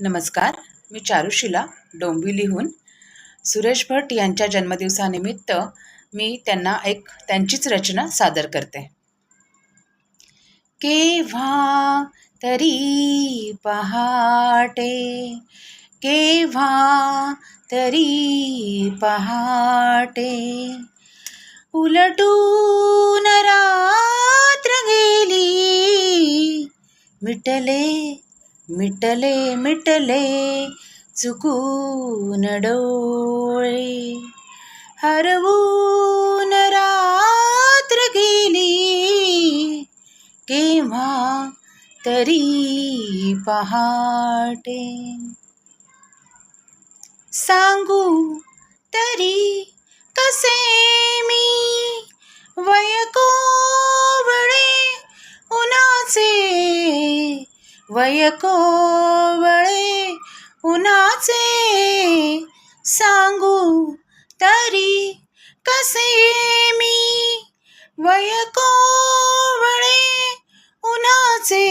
नमस्कार. मी चारुशिला डोंबिवलीहून सुरेश भट यांच्या जन्मदिवसानिमित्त मी त्यांना एक त्यांचीच रचना सादर करते. केव्हा तरी पहाटे केव्हा तरी पहाटे उलटून रात्र गेली मिटले मिटले मिटले चुकून डोळे. हरवून रात्र गेली केव्हा तरी पहाटे. सांगू तरी कसे मी वयकोवळे उन्हाचे सांगू तरी कसे मी? वयको वळे उन्हाचे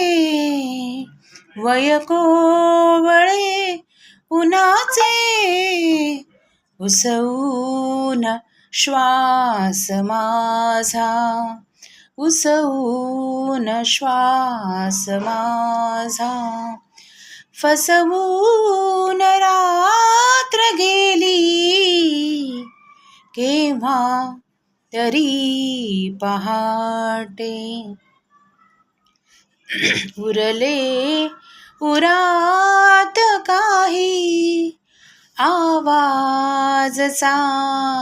वयकोवळे उन्हाचे उसवून श्वास माझा. उसवून श्वास माझा. फसवून रात्र गेली केव्हा तरी पहाटे. उरले उरात काही आवाज चांदण्याचे.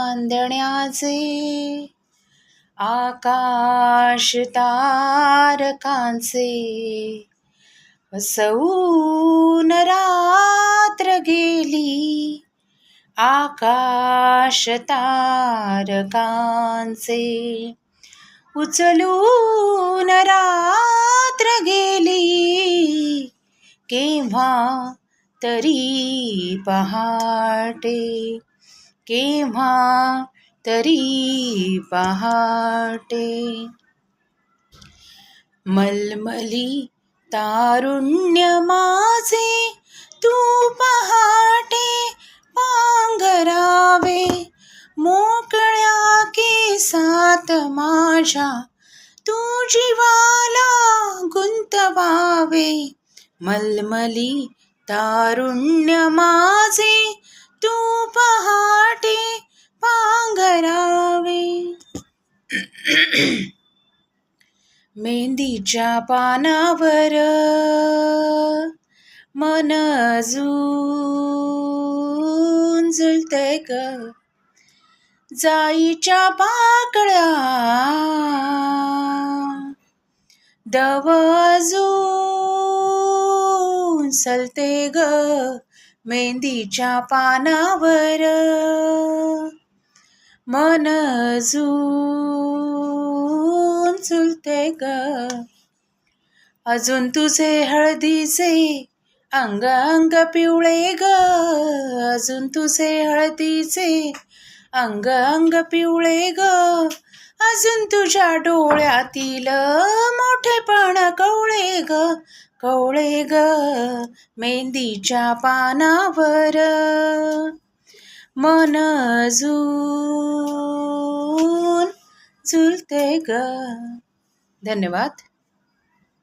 आकाश तारकांचे वसवून रात्र गेली. आकाश तारकांचे उचलून रात्र गेली. केव्हा तरी पहाटे केव्हा तरी पहाटे. मलमली तारुण्य माझे तू पहाटे पांघरावे. मोकळ्या केसात माझ्या तू जीवाला गुंतवावे. मलमली तारुण्य माझे तू पहाटे मेहंदीच्या पानावर मन अजून झुलतंय ग. जाईच्या पाकळ्या दव अजून सलते ग. मेहंदीच्या पानावर मन अजून चुलते ग. अजून तुझे हळदीचे अंग अंग पिवळे ग. अजून तुझे हळदीचे अंग अंग पिवळे ग. अजून तुझ्या डोळ्यातील मोठेपण कवळे ग. कवळे ग मेहंदीच्या पानावर. मन अजून झुलते ग. धन्यवाद.